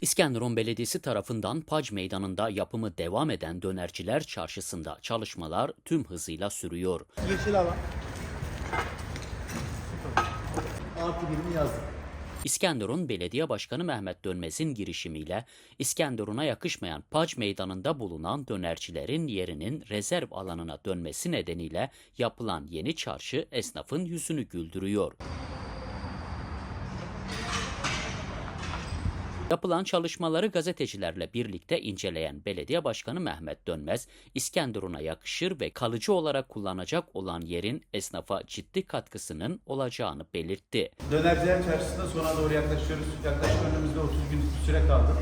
İskenderun Belediyesi tarafından Pac Meydanı'nda yapımı devam eden Dönerciler Çarşısı'nda çalışmalar tüm hızıyla sürüyor. Yeşil alan. Artı birini yazdım. İskenderun Belediye Başkanı Mehmet Dönmez'in girişimiyle İskenderun'a yakışmayan Pac Meydanı'nda bulunan dönercilerin yerinin rezerv alanına dönmesi nedeniyle yapılan yeni çarşı esnafın yüzünü güldürüyor. Yapılan çalışmaları gazetecilerle birlikte inceleyen Belediye Başkanı Mehmet Dönmez, İskenderun'a yakışır ve kalıcı olarak kullanacak olan yerin esnafa ciddi katkısının olacağını belirtti. Dönerciler Çarşısı'nda sona doğru yaklaşıyoruz. Yaklaşık önümüzde 30 günlük bir süre kaldı.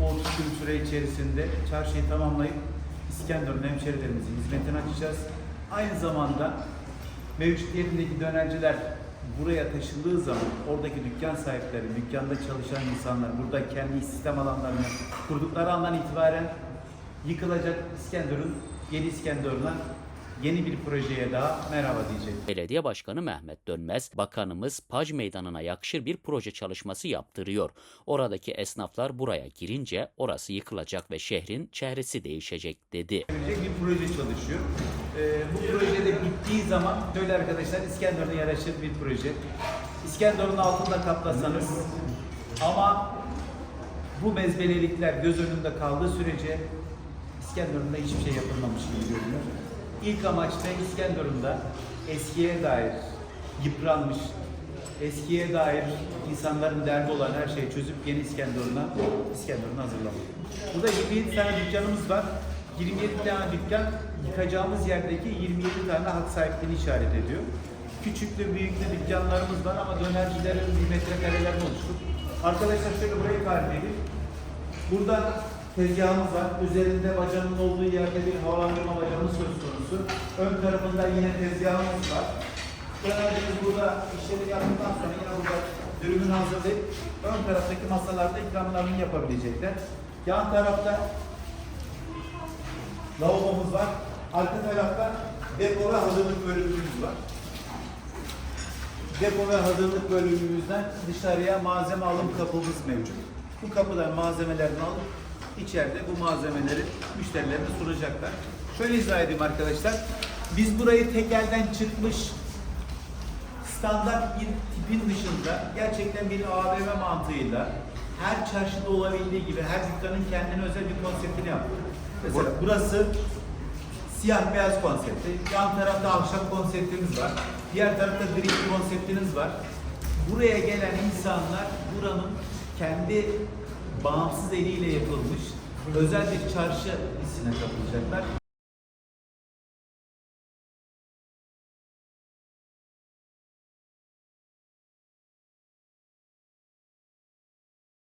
Bu 30 gün süre içerisinde çarşıyı tamamlayıp İskenderun hemşerilerimizin hizmetini açacağız. Aynı zamanda mevcut yerindeki dönerciler buraya taşındığı zaman oradaki dükkan sahipleri, dükkanda çalışan insanlar burada kendi istihdam alanlarını kurdukları andan itibaren yıkılacak İskenderun, yeni İskenderun'a yeni bir projeye daha merhaba diyecek. Belediye Başkanı Mehmet Dönmez, bakanımız Pac Meydanı'na yakışır bir proje çalışması yaptırıyor. Oradaki esnaflar buraya girince orası yıkılacak ve şehrin çehresi değişecek dedi. Bir proje çalışıyor. Ee, bu projede bittiği zaman şöyle arkadaşlar İskenderun'a yaraşır bir proje. İskenderun'un altında kaplasanız ama bu mezbelelikler göz önünde kaldığı sürece İskenderun'da hiçbir şey yapılmamış gibi görünüyor. İlk amaç ne? İskenderun'da eskiye dair yıpranmış, eskiye dair insanların derdi olan her şeyi çözüp yeni İskenderun'a İskenderun'u hazırlamak. Burada 27 tane dükkanımız var. 27 tane dükkan yıkacağımız yerdeki 27 tane hak sahipliğini işaret ediyor. Küçüklü büyüklü dükkanlarımız var ama dönercilerin bir metrekarelerini oluştuk. Arkadaşlar şöyle burayı tarif edeyim. Burada tezgahımız var. Üzerinde bacanın olduğu yerde bir havalandırma bacamız söz konusu. Ön tarafında yine tezgahımız var. Dönercimiz burada işleri yaptıktan sonra yine burada dürümünü hazırlayıp ön taraftaki masalarda ikramlarını yapabilecekler. Yan tarafta lavabomuz var. Arka tarafta depo ve hazırlık bölümümüz var. Depo ve hazırlık bölümümüzden dışarıya malzeme alım kapımız mevcut. Bu kapıdan malzemelerini alıp içeride bu malzemeleri müşterilerine sunacaklar. Şöyle izah edeyim arkadaşlar. Biz burayı tek elden çıkmış standart bir tipin dışında gerçekten bir AVM mantığıyla her çarşıda olabildiği gibi her dükkanın kendine özel bir konseptini yaptık. Mesela burası siyah beyaz konsepti. Yan tarafta ahşap konseptimiz var. Diğer tarafta gri konseptiniz var. Buraya gelen insanlar buranın kendi bağımsız eliyle yapılmış özel bir çarşı hissine kapılacaklar.